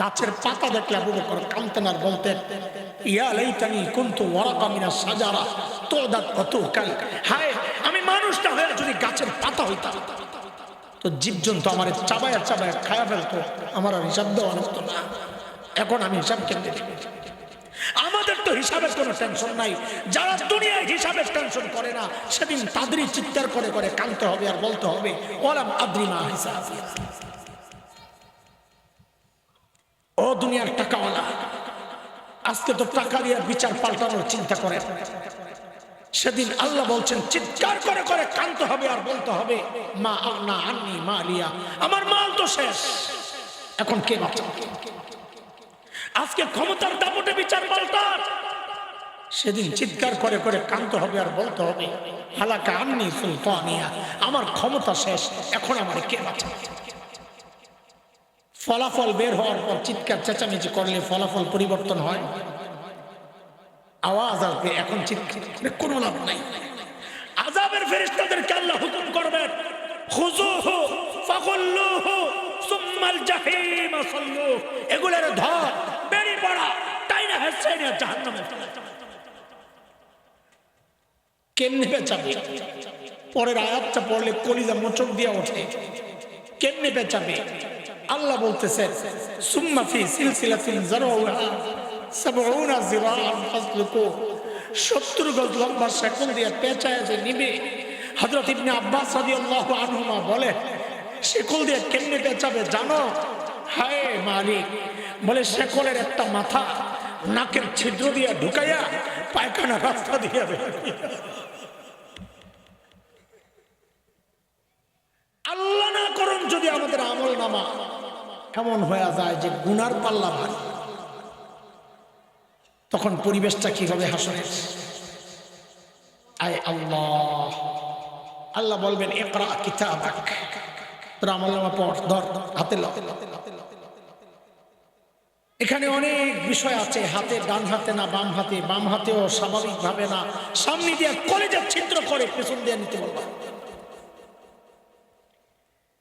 গাছের পাতা দেখলে আবু বকর কামতেন আর বলতেন, ইয়া লাইতানি কুনতু ওয়ারাকা মিনাস সাজারা, তোদাত অতুকাল। হায়, আমি মানুষটা হয়ে যদি গাছের পাতা হইতাম। তো জীবজন্তু আমার চাবায়া চাবায়া খায়া ফেলতো, আমার আর হিসাব দেওয়া লাগতো না। এখন আমি হিসাব কেমনে দেব? আমাদের তো হিসাবের কোনো টেনশন নাই। যারা দুনিয়ায় হিসাবের টেনশন করে না, সেদিন তাদেরই চিৎকার করে করে কানতে হবে আর বলতে হবে ওলাম আদ্রিমা হিসাব। ও দুনিয়ার টাকাওয়ালা, আজকে তো টাকা দিয়ে বিচার পাল্টানোর চিন্তা করে। সেদিন আল্লাহ বলছেন, চিৎকার করে করে কানতে হবে আর বলতে হবে, মা আন্না আন্নি মা লিয়া আমার মাল তো শেষ। এখন কে বাঁচাবে আজকে ক্ষমতার দাপটে বিচার পাল্টার সেদিন চিৎকার করে করে কানতে হবে আর বলতে হবে, হালাকা আন্নি সুলতানিয়া, আমার ক্ষমতা শেষ, এখন আমার কে বাঁচাবে ফলাফল বের হওয়ার পর চিৎকার, চেঁচামেচি করলে ফলাফল পরিবর্তন হয়। আওয়াজ আসবে, এখন চিৎকার কোনো লাভ নাই। আজাবের ফেরেশতাদেরকে আল্লাহ হুকুম করবেন পড়া পরের আয়াতটা পড়লে কলিজা মোচক দিয়ে ওঠে। কেমনে বেচাবে আল্লাহ বলতেছেন সুম্মা ফি সিলসিলাতিন জারউহা সাবউনা জিরাআন ফাসলুকু 70 গজ লম্বা দিয়ে পেঁচায় যে নিবে। হযরত ইবনে আব্বাস রাদিয়াল্লাহু আনহুমা বলে শেকল দিয়ে কেমনে পেঁচাবে জানো? হায় মালিক। বলে শেকলের একটা মাথা নাকের ছিদ্র দিয়ে ঢুকাইয়া পায়খানা রাস্তা দিয়ে আল্লাহ না করুন যদি আমাদের আমল নামা এমন হয়ে যায় যে গুনার পাল্লা ভারী তখন পরিবেশটা কি হবে হাসনের আয় আল্লাহ। আল্লাহ বলবেন একরা কিতাবাক। তোর আমল নামা পড়, ধর, হাতে এখানে অনেক বিষয় আছে, হাতে, ডান হাতে না, বাম হাতে। বাম হাতেও স্বাভাবিক ভাবে না। সামনে দিয়ে কলেজের ছিদ্র করে পেছন দিয়ে নিতে বলবা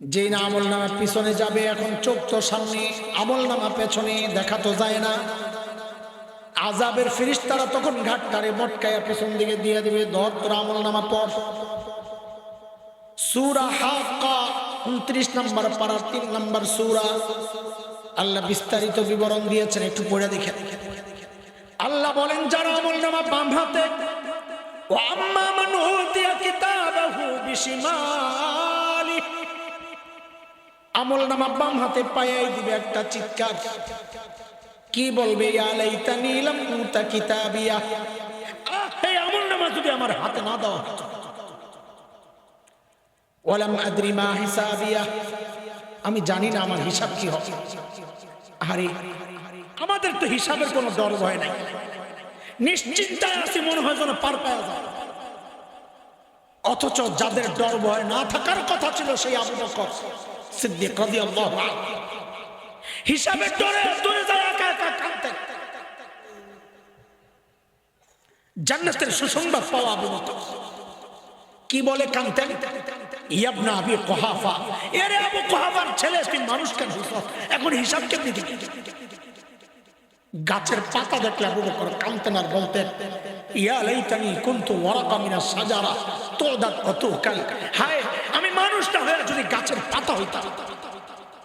যে না আমল নামা পিছনে যাবে, এখন চোখ তো সামনে, আমল নামা পেছনে, দেখা তো যায় না। আজাবের ফিরিস্তারা তখন ঘাটটারে মটকায়া পেছন দিকে দিয়ে দিবে ধর তোর আমল নামা পর। সুরা হাক্কা, উনত্রিশ পাড়ার তিন নম্বর সুরা। আল্লাহ বিস্তারিত বিবরণ দিয়েছেন, একটু পড়ে দেখে আল্লাহ বলেন, যারা আমল নামা বাম হাতে ও আম্মা কিতাবাহু বিশিমালি। আমল নামা বাম হাতে পায়াই দিবে একটা চিৎকার। কি বলবে? নামা আমার হাতে না হিসাবিয়া। আমি জানি না আমার হিসাব কি হবে। আরে আমাদের তো হিসাবের কোনো ডর ভয় নাই। নিশ্চিন্তায় আছি, মনে হয় যেন পার অথচ যাদের ডর ভয় না থাকার কথা ছিল সেই আবু বকর। জান্নাতের সুসংবাদ পাওয়া কি বলে ইয়াবনা আবি এরে আবু ছেলে, তুই মানুষ কেন এখন হিসাব কেমনি গাছের পাতা দেখলে আবু বকর কাঁদতেন আর বলতেন, ইয়া লাইতানি কুনতু ওয়ারাকা মিনাস সাজারা তোদাত অতুকাল হায় আমি মানুষটা হয়ে যদি গাছের পাতা হইতাম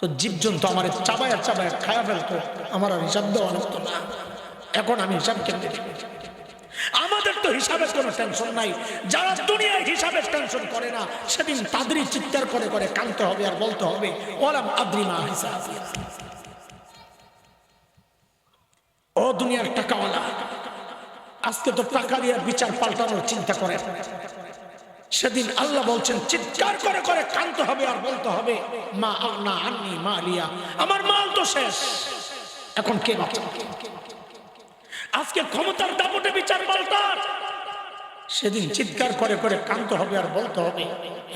তো জীবজন্তু আমার চাবায়া চাবায়া খায়া ফেলতো, আমার আর হিসাব দেওয়া লাগতো না। এখন আমি হিসাব কেমনে? আমাদের তো হিসাবের কোনো টেনশন নাই। যারা দুনিয়ায় হিসাবের টেনশন করে না, সেদিন তাদেরই চিৎকার করে করে কানতে হবে আর বলতে হবে ওলাম আদ্রিমা হিসাব ও দুনিয়ার টাকাওয়ালা, আজকে তো টাকা দিয়ে বিচার পাল্টানোর চিন্তা করে সেদিন আল্লাহ বলছেন, চিৎকার করে করে কানতে হবে আর বলতে হবে, মা আন্না আন্নি মা লিয়া আমার মাল তো শেষ। এখন কে আজকে ক্ষমতার দাপটে বিচার পাল্টার। সেদিন চিৎকার করে করে কানতে হবে আর বলতে হবে,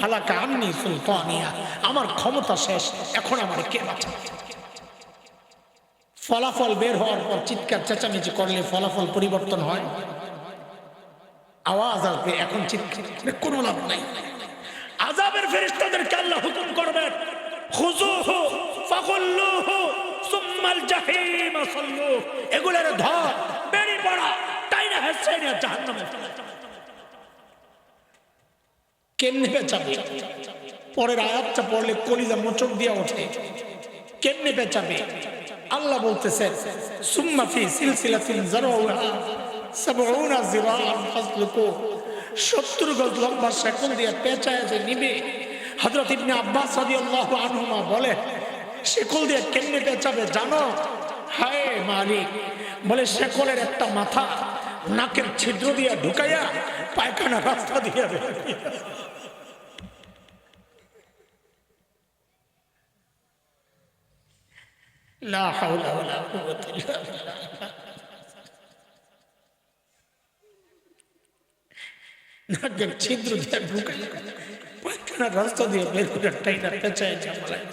হালাকা আন্নি সুলতানিয়া, আমার ক্ষমতা শেষ, এখন আমার কে বাঁচাবে ফলাফল বের হওয়ার পর চিৎকার, চেঁচামেচি করলে ফলাফল পরিবর্তন হয়। আওয়াজ আসবে এখন চিৎকার কোনো লাভ নাই। আজাবের ফেরিস্তাদেরকে আল্লাহ হুকুম করবেন বেচাবে? পরের আয়াতটা পড়লে কলিজা মোচক দিয়ে ওঠে। কেমনে বেচাবে? আল্লাহ বলতেছেন, সুম্মা ফি সিলসিলাতিন জারউহা সাবউনা জিরাআন ফাসলুকু 70 গজ দিয়ে পেঁচায় যে নিবে। বলে শেকল দিয়ে কেমনে পেঁচাবে জানো? হায় মালিক। বলে শেকলের একটা মাথা নাকের ছিদ্র দিয়ে ঢুকাইয়া পায়খানা রাস্তা দিয়ে বের করে। লা হাওলা ওয়ালা কুওয়াতা নাকের ছিদ্র দিয়ে ঢুকাই। পায়খানা রাস্তা দিয়ে বের করে টাইনা পেঁচায় জামালায়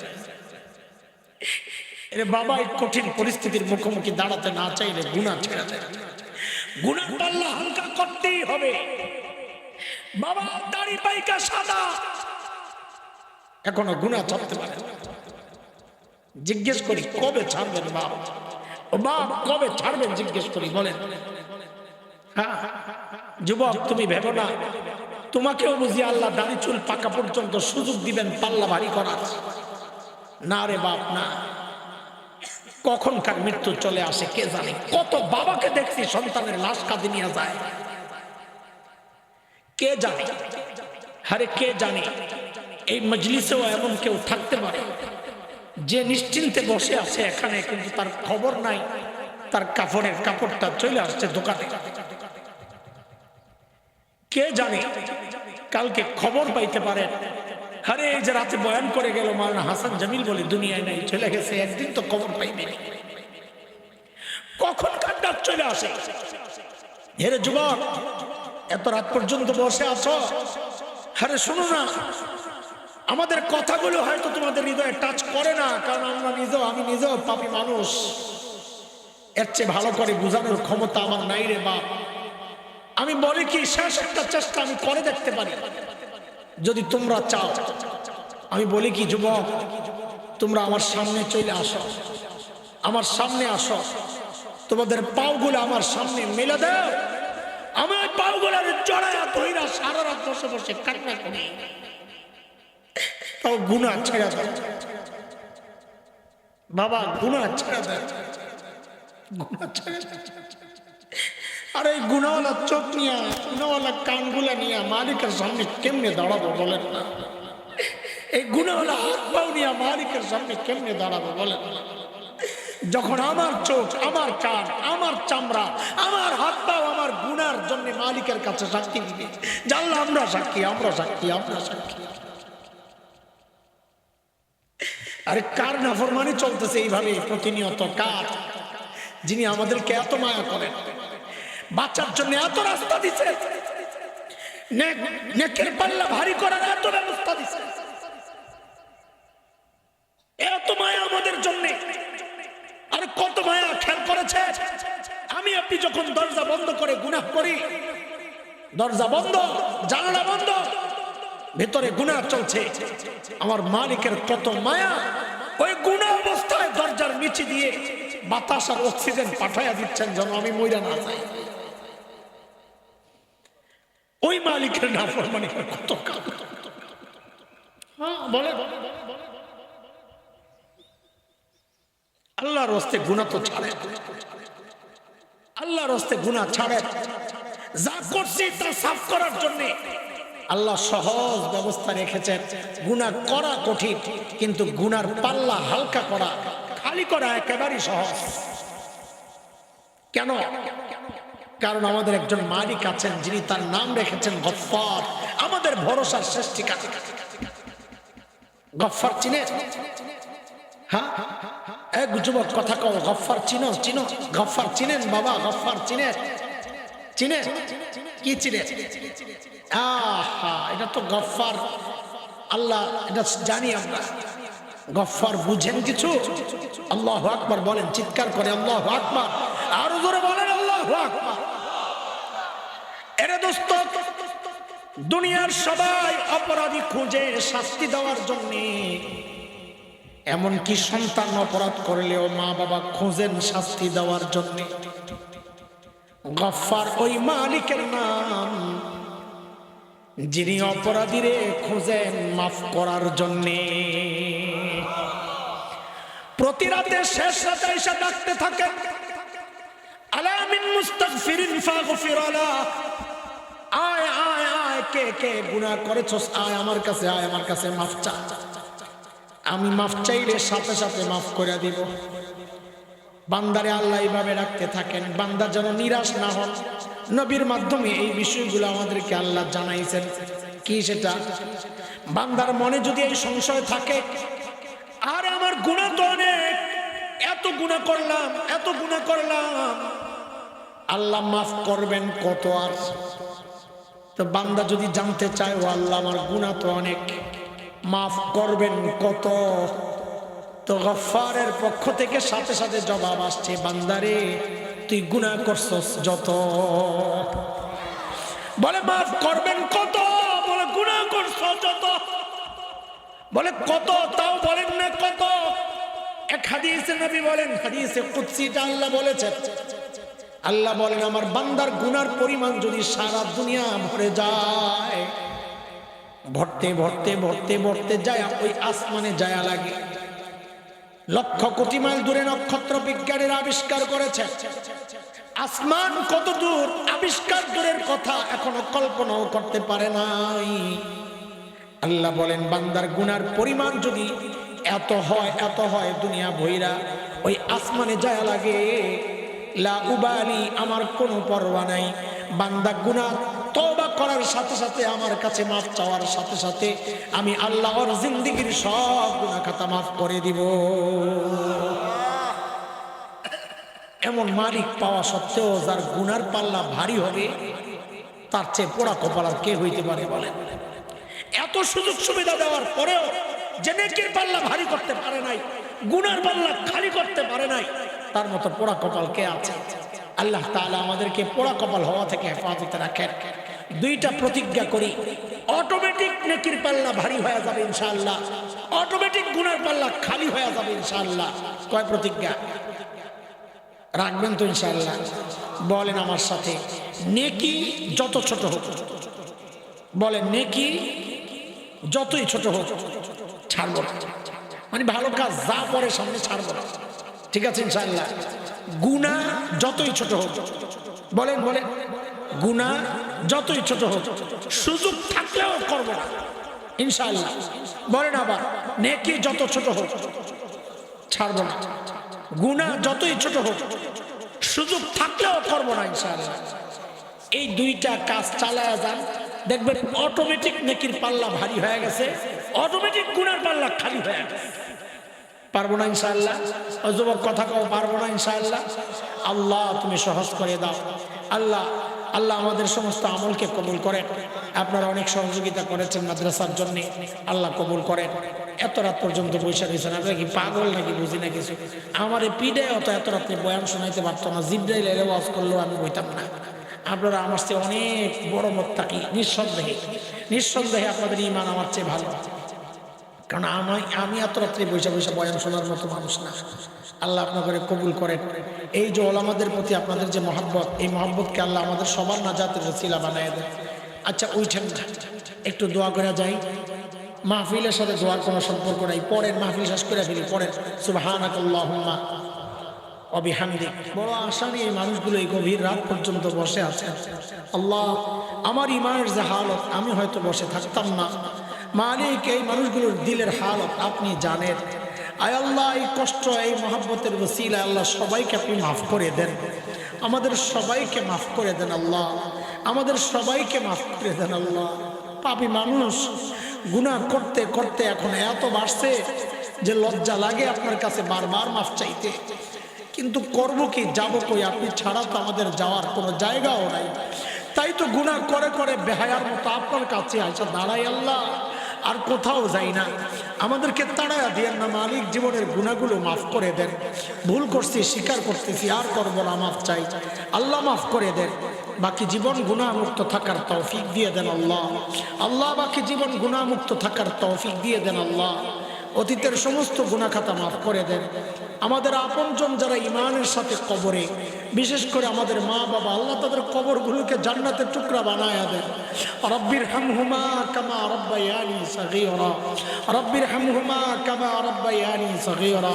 এরে বাবা এই কঠিন পরিস্থিতির মুখোমুখি দাঁড়াতে না চাইলে গুণা ছেড়ে দেয় গুণা পাল্লা হালকা করতেই হবে। বাবা দাড়ি পাইকা সাদা। এখনও গুণা ছাড়তে পারে জিজ্ঞেস করি কবে ছাড়বেন বাপ? ও বাপ কবে ছাড়বেন জিজ্ঞেস করি বলেন। হ্যাঁ, যুবক, তুমি ভেবো না। তোমাকেও বুঝি আল্লাহ দাড়ি, চুল পাকা পর্যন্ত সুযোগ দিবেন পাল্লা ভারী করার। না রে বাপ, না। কখনকার মৃত্যু চলে আসে, কে জানে? কত বাবাকে দেখছি সন্তানের লাশ কাঁদে নিয়ে যায়। কে জানে? আরে কে জানে? এই মজলিসেও এমন কেউ থাকতে পারে। যে নিশ্চিন্তে বসে আছে এখানে, কিন্তু তার খবর নাই। তার কাপড়ের কাপড়টা চলে আসছে দোকানে। কে জানে? কালকে খবর পাইতে পারেন। আরে, এই যে রাতে বয়ান করে গেল মাওলানা হাসান জামিল বলে, দুনিয়ায় নাই, চলে গেছে, একদিন তো খবর পাইবে। কখন কার ডাক চলে আসে? হেরে যুবক, এত রাত পর্যন্ত বসে আছো? আরে, শোনো না। আমাদের কথাগুলো হয়তো তোমাদের হৃদয়ে টাচ করে না, কারণ আমরা নিজেও, আমি নিজেও পাপি মানুষ। এর চেয়ে ভালো করে বোঝানোর ক্ষমতা আমার নাই রে বাপ। আমি বলি কি, শেষ একটা চেষ্টা আমি করে দেখতে পারি। যদি তোমরা চাও, আমি বলি কি, যুবক, তোমরা আমার সামনে চলে আসো। আমার সামনে আসো। তোমাদের পাওগুলো আমার সামনে মেলে দাও। আমার পাওগুলো জড়ায়া ধইরা সারা রাত বসে বসে কান্না করি। তাও গুণা ছেড়ে দাও। বাবা গুণা ছেড়ে দাও। গুণা ছেড়ে দাও। আর এই গুণাওয়ালা চোখ নিয়ে, গুণাওয়ালা কানগুলা নিয়ে মালিকের সামনে কেমনে দাঁড়াবো বলেন? না এই গুণাওয়ালা হাত পাও নিয়ে মালিকের সামনে কেমনে দাঁড়াবো বলেন? না যখন আমার চোখ, আমার কান, আমার চামড়া, আমার হাত পাও আমার গুনার জন্য মালিকের কাছে সাক্ষী দিবে। জানলা আমরা সাক্ষী আমরা সাক্ষী আমরা সাক্ষী। আরে কার নাফরমানি চলতেছে এইভাবে প্রতিনিয়ত? কার? যিনি আমাদেরকে এত মায়া করেন। বাচ্চার জন্য এত রাস্তা দিছে। ভারী করার এত ব্যবস্থা দিছে। এত মায়া আমাদের জন্য। আর কত মায়া খেয়াল করেছে? আমি আপনি যখন দরজা বন্ধ করে গুনাহ করি, দরজা বন্ধ, জানালা বন্ধ, ভেতরে গুনাহ চলছে। আমার মালিকের কত মায়া, ওই গুনাহ অবস্থায় দরজার নিচে দিয়ে বাতাস আর অক্সিজেন পাঠাইয়া দিচ্ছেন যেন আমি মইরা না যাই। ওই মালিকের না মালিকের কত কাজ হ্যাঁ বলে। আল্লাহর হস্তে গুণা তো ছাড়ে। আল্লাহর হস্তে গুণা ছাড়ে। যা করছি তা সাফ করার জন্য আল্লাহ সহজ ব্যবস্থা রেখেছেন। গুণা করা কঠিন কিন্তু গুনার পাল্লা হালকা করা খালি করা একেবারেই সহজ। কেন? কারণ আমাদের একজন মালিক আছেন, যিনি তার নাম রেখেছেন গফফার। আমাদের ভরসার শেষ ঠিকানা গফফার চিনে? হ্যাঁ? এক যুবক কথা কও, গফফার চিনো চিনো। গফফার চিনেন বাবা, গফফার চিনেন চিনে? কি চিনে? আহা, এটা তো গফফার। আল্লাহ, এটা জানি আমরা। গফফার বুঝেন কিছু? আল্লাহ আকবার বলেন, চিৎকার করে, আল্লাহ আকবার। আরও জোরে বলেন, আল্লাহ আকবার। এরে দোস্ত, দুনিয়ার সবাই অপরাধী খুঁজে শাস্তি দেওয়ার জন্যে। এমনকি সন্তান অপরাধ করলেও মা বাবা খোঁজেন শাস্তি দেওয়ার জন্য। গফার ওই মালিকের নাম, যিনি অপরাধীরে খোঁজেন মাফ করার জন্যে। প্রতি রাতে শেষ রাতে এসে ডাকতে থাকেন, আলামিন মুস্তাগফিরিন ফাগফির আলা। আয় আয় আয়, কে কে গুনাহ করেছস? আয়, আমার কাছে, আয়, আমার কাছে মাফ চা। আমি মাফ চাইলে সাথে সাথে মাফ করে দিব। বান্দারে আল্লাহ এইভাবে রাখতে থাকেন। বান্দা যেন নিরাশ না হন। নবীর মাধ্যমে এই বিষয়গুলো আমাদেরকে আল্লাহ জানাইছেন। কি সেটা? বান্দার মনে যদি এই সংশয় থাকে, আর আমার গুণা তো অনেক। এত গুণা করলাম, এত গুণা করলাম। আল্লাহ মাফ করবেন কত আর? তো বান্দা যদি জানতে চায়, ও আল্লাহ, আমার গুণা তো অনেক। মাফ করবেন কত? তো গফারের পক্ষ থেকে সাথে সাথে জবাব আসছে, বান্দারে, তুই গুণা করছস যত। বলে, মাফ করবেন কত? বলে গুণা করছ যত। বলে, কত? তাও বলেন না কত? এক হাদিসে নবী বলেন, হাদিসে কুৎসিটা আল্লাহ বলেছেন আল্লাহ বলেন, আমার বান্দার গুনার পরিমাণ যদি সারা দুনিয়া ভরে যায়, ভরতে ভরতে ভরতে ভরতে যায়, ওই আসমানে যায়া লাগে। লক্ষ কোটি মাইল দূরে নক্ষত্র বিজ্ঞানের আবিষ্কার করেছে। আসমান কত দূর, আবিষ্কার দূরের কথা এখনও কল্পনাও করতে পারে নাই। আল্লাহ বলেন, বান্দার গুনার পরিমাণ যদি এত হয় এত হয় দুনিয়া ভৈরা ওই আসমানে যায় লাগে আমার কোনো পরোয়া নাই। বান্দা গুনাহ, তওবা করার সাথে সাথে আমার কাছে মাফ চাওয়ার সাথে সাথে আমি আল্লাহর জিন্দিগির সব গুনাহ খাতা মাফ করে দিব। এমন মালিক পাওয়া সত্ত্বেও যার গুনার পাল্লা ভারী হবে, তার চেয়ে পোড়া কপাল কে হইতে পারে বলে এত সুযোগ সুবিধা দেওয়ার পরেও যে নেকির পাল্লা ভারী করতে পারে নাই, গুনার পাল্লা খালি করতে পারে নাই তার মতো পোড়া কপাল কে আছে? আল্লাহ তাআলা আমাদেরকে পোড়া কপাল হওয়া থেকে হেফাজতে রাখেন। দুইটা প্রতিজ্ঞা করি অটোমেটিক নেকির পাল্লা ভারী হয়ে যাবে ইনশাআল্লাহ। অটোমেটিক গুনার পাল্লা খালি হয়ে যাবে ইনশাআল্লাহ। কয় প্রতিজ্ঞা? রাখবেন তো ইনশাআল্লাহ। বলেন আমার সাথে, নেকি যত ছোট হোক, বলেন নেকি যতই ছোট হোক, ছাড়বো মানে ভালো কাজ যা পরে সামনে ছাড়বো না। ঠিক আছে, ইনশাআল্লাহ। গুণা যতই ছোট হোক, বলেন বলেন। গুণা যতই ছোট হোক, সুযোগ থাকলেও করব না, ইনশাআল্লাহ। বলেন আবার, নেকি যত ছোট হোক, ছাড়বো না। গুণা যতই ছোট হোক, সুযোগ থাকলেও করব না, ইনশাআল্লাহ। এই দুইটা কাজ চালায় যান। দেখবেন অটোমেটিক নেকির পাল্লা ভারী হয়ে গেছে অটোমেটিক গুণার পাল্লা খালি হয়ে গেছে। পারব না ইনশাআল্লাহ। যুবক, কথা কও, পারব না ইনশাআল্লাহ। আল্লাহ, তুমি সহজ করে দাও। আল্লাহ আল্লাহ আমাদের সমস্ত আমলকে কবুল করেন। আপনারা অনেক সহযোগিতা করেছেন মাদ্রাসার জন্য। আল্লাহ কবুল করেন। এত রাত পর্যন্ত বৈশা রয়েছেন। আপনারা কি পাগল নাকি? বুঝি না কিছু। আমার এই পিডে অত এত রাত্রে বয়ান শোনাইতে পারতো না। জিব্রাইল এলে ওয়াজ করলেও আমি বইতাম না। আপনারা আমার চেয়ে অনেক বড় মত মত্তাকি। নিঃসন্দেহে। নিঃসন্দেহে আপনাদের ইমান আমার চেয়ে ভালো। কারণ আমি আমি এত রাত্রে বৈশা বৈশা বয়ান শোনার মতো মানুষ না। আল্লাহ আপনাকে কবুল করেন। এই যে ওলামাদের প্রতি আপনাদের যে মহাব্বত, এই মহাব্বতকে আল্লাহ আমাদের সবার নাজাতের রসিলা বানায় দেন। আচ্ছা উঠেন না একটু দোয়া করা যাই। মাহফিলের সাথে দোয়ার কোনো সম্পর্ক নাই। পরের মাহফিল শেষ করে ফেলি, পরের। সুবাহানাকাল্লাহুম্মা। অবিহামদি। বড় আশা নিয়ে এই মানুষগুলো এই গভীর রাত পর্যন্ত বসে আছে। আল্লাহ, আমার ইমানের যে হালত, আমি হয়তো বসে থাকতাম না। মালিক, এই মানুষগুলোর দিলের হালত আপনি জানেন। আয় আল্লাহ, এই কষ্ট, এই মহাব্বতের বসিলা আল্লাহ সবাইকে আপনি মাফ করে দেন। আমাদের সবাইকে মাফ করে দেন আল্লাহ। আমাদের সবাইকে মাফ করে দেন আল্লাহ। পাপি মানুষ, গুনাহ করতে করতে এখন এত বাড়ছে যে লজ্জা লাগে আপনার কাছে বারবার মাফ চাইতে। কিন্তু করব কি, যাব কই? আপনি ছাড়া তো আমাদের যাওয়ার কোনো জায়গাও নাই। তাই তো গুনাহ করে করে বেহায়ার মতো আপনার কাছে আসা দাঁড়াই আল্লাহ। আর কোথাও যাই না। আমাদেরকে তাড়ায়া দিয়েন না, মালিক জীবনের গুণাগুলো মাফ করে দেন। ভুল করছি, স্বীকার করতেছি, আর করব না, মাফ চাই। আল্লাহ মাফ করে দেন। বাকি জীবন গুণামুক্ত থাকার তৌফিক দিয়ে দেন আল্লাহ। আল্লাহ বাকি জীবন গুণামুক্ত থাকার তৌফিক দিয়ে দেন আল্লাহ। অতীতের সমস্ত গুণাখাতা মাফ করে দেন। আমাদের আপনজন যারা ইমানের সাথে কবরে, বিশেষ করে আমাদের মা বাবা আল্লাহ তাদের কবরগুলোকে জান্নাতের টুকরা বানায়া দেন। রব্বির হামহুমা কামা রব্বায়ানি সগীরা। রব্বির হামহুমা কামা রব্বায়ানি সগীরা।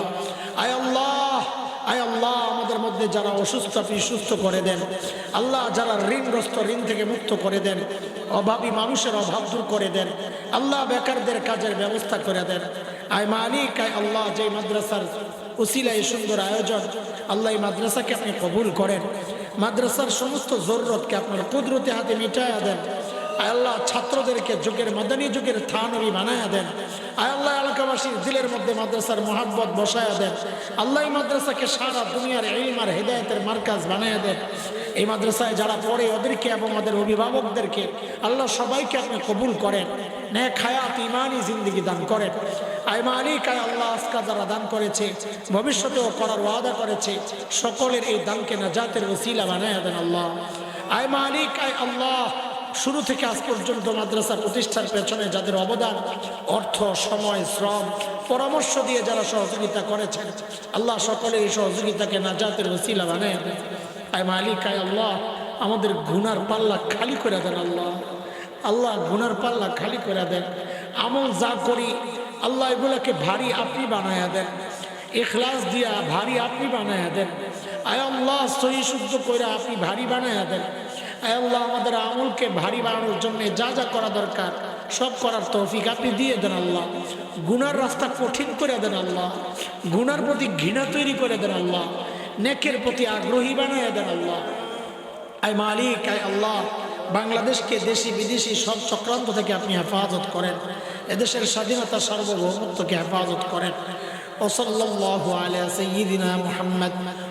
আয় আল্লাহ আয় আল্লাহ, আমাদের মধ্যে যারা অসুস্থ, আপনি সুস্থ করে দেন। আল্লাহ যারা ঋণগ্রস্ত, ঋণ থেকে মুক্ত করে দেন। অভাবী মানুষের অভাব দূর করে দেন। আল্লাহ বেকারদের কাজের ব্যবস্থা করে দেন। আয় মালিক, আয় আল্লাহ যে মাদ্রাসার উসিলা এই সুন্দর আয়োজন, আল্লাহ এই মাদ্রাসাকে আপনি কবুল করেন। মাদ্রাসার সমস্ত জরুরতকে আপনার কুদরতে হাতে মিটাইয়া দেন। আল্লাহ, ছাত্রদেরকে যুগের মাদানী যুগের থানবি বানায়া দেন। আল্লাহ, এলাকাবাসীর দিলের মধ্যে মাদ্রাসার মোহাব্বত বসায়া দেন। আল্লাহ মাদ্রাসাকে সারা দুনিয়ার ইলমার হেদায়তের মার্কাজ বানায়া দেন। এই মাদ্রাসায় যারা পড়ে, ওদেরকে এবং আমাদের অভিভাবকদেরকে আল্লাহ সবাইকে আপনি কবুল করেন নে খায়াত ইমানই জিন্দিগি দান করেন। আয় মালিক, আয় আল্লাহ আজকা যারা দান করেছে, ভবিষ্যতেও করার ওয়াদা করেছে, সকলের এই দানকে নাজাতের ওসিলা বানায়া দেন আল্লাহ। আয় মালিক, আয় আল্লাহ শুরু থেকে আজ পর্যন্ত মাদ্রাসা প্রতিষ্ঠার পেছনে যাদের অবদান, অর্থ, সময়, শ্রম, পরামর্শ দিয়ে যারা সহযোগিতা করেছেন, আল্লাহ সকলে এই সহযোগিতাকে নাজাতের ওসিলা দেন। আয় মালিক, আয় আল্লাহ, আমাদের গুনার পাল্লা খালি করে দেন আল্লাহ। আল্লাহ গুনার পাল্লা খালি করে দেন। আমল যা করি, আল্লাহ এগুলোকে ভারী আপনি বানায়া দেন। এখলাস দিয়া ভারী আপনি বানায়া দেন। আয় আল্লাহ, সহি শুদ্ধ করে আপনি ভারী বানায়া দেন। আল্লাহ, আমাদের আমুলকে ভারী বাড়ানোর জন্য যা যা করা দরকার, সব করার তৌফিক আপনি দিয়ে দেন আল্লাহ। গুনার রাস্তা কঠিন করে দেন আল্লাহ। গুনার প্রতি ঘৃণা তৈরি করে দেন আল্লাহ। নেকের প্রতি আগ্রহী বানায় দেন আল্লাহ। আয় মালিক, আয় আল্লাহ, বাংলাদেশকে দেশি বিদেশি সব চক্রান্ত থেকে আপনি হেফাজত করেন। এদেশের স্বাধীনতা সার্বভৌমত্বকে হেফাজত করেন। ওসল্লাহ আলিয়া সঈদিনা মোহাম্মদ।